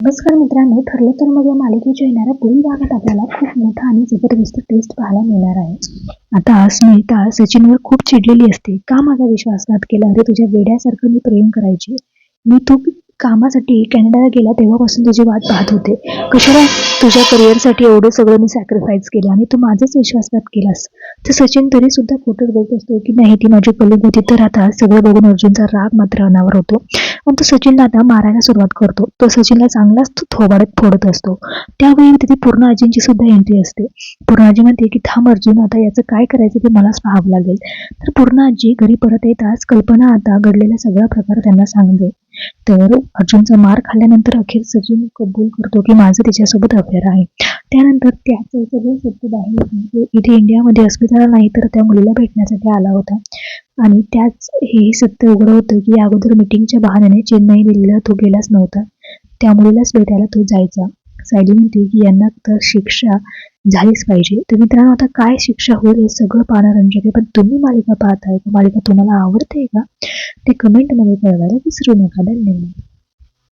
नमस्कार मित्रांनो ठरलं तर मग या मालिकेच्या येणाऱ्या पुढील भागात आपल्याला खूप मोठा आणि जबरदस्त टेस्ट पाहायला मिळणार आहे. आता स्मिता सचिनवर खूप चिडलेली असते. का माझा विश्वासघात केला? अरे तुझ्या वेड्यासारखं मी प्रेम करायची. मी तू कामासाठी कॅनडाला गेला तेव्हापासून तुझी वाट पाहत होते. कशाला तुझ्या करिअरसाठी एवढं सगळं मी सॅक्रिफाईस केलं आणि तू माझाच विश्वासघात केलास? तर सचिन तरी सुद्धा खोटं बोलत असतो की नाही ती माझी कलिग होती तर आता सगळं बघून अर्जुनचा राग मात्र अनावर होतो. पण तो सचिनला आता मारायला सुरुवात करतो. तो सचिनला चांगलाच थोबाडत फोडत असतो. त्यावेळी तिथे पूर्ण आजींची सुद्धा एंट्री असते. पूर्ण आजी म्हणते की थांब अर्जुन आता याचं काय करायचं ते मलाच पाहावं लागेल. तर पूर्ण आजी घरी परत येताच कल्पना आता घडलेला सगळा प्रकार त्यांना सांगते. तर अर्जुनचा मार खाल्ल्यानंतर अखेर सचिन कबूल करतो की माझं तिच्यासोबत अफेअर आहे. त्यानंतर त्याचं सगळं सत्य बाहेर येतं. म्हणजे इथे इंडियामध्ये अस्मिताला नाही तर त्या मुलीला भेटण्यासाठी आला होता. आणि त्याच हे सत्य उघड होतं की अगोदर मिटिंगच्या बहाण्याने चेन्नई दिल्लीला तो गेलाच नव्हता. त्या मुलीलाच भेटायला तो जायचा. सायली म्हणते की यांना तर शिक्षा झालीच पाहिजे. तर मित्रांनो आता काय शिक्षा होईल हे सगळं पाहणं रंजक आहे. पण तुम्ही मालिका पाहताय का? मालिका तुम्हाला आवडते का? ते कमेंटमध्ये कळवायला विसरू नका. धन्यवाद.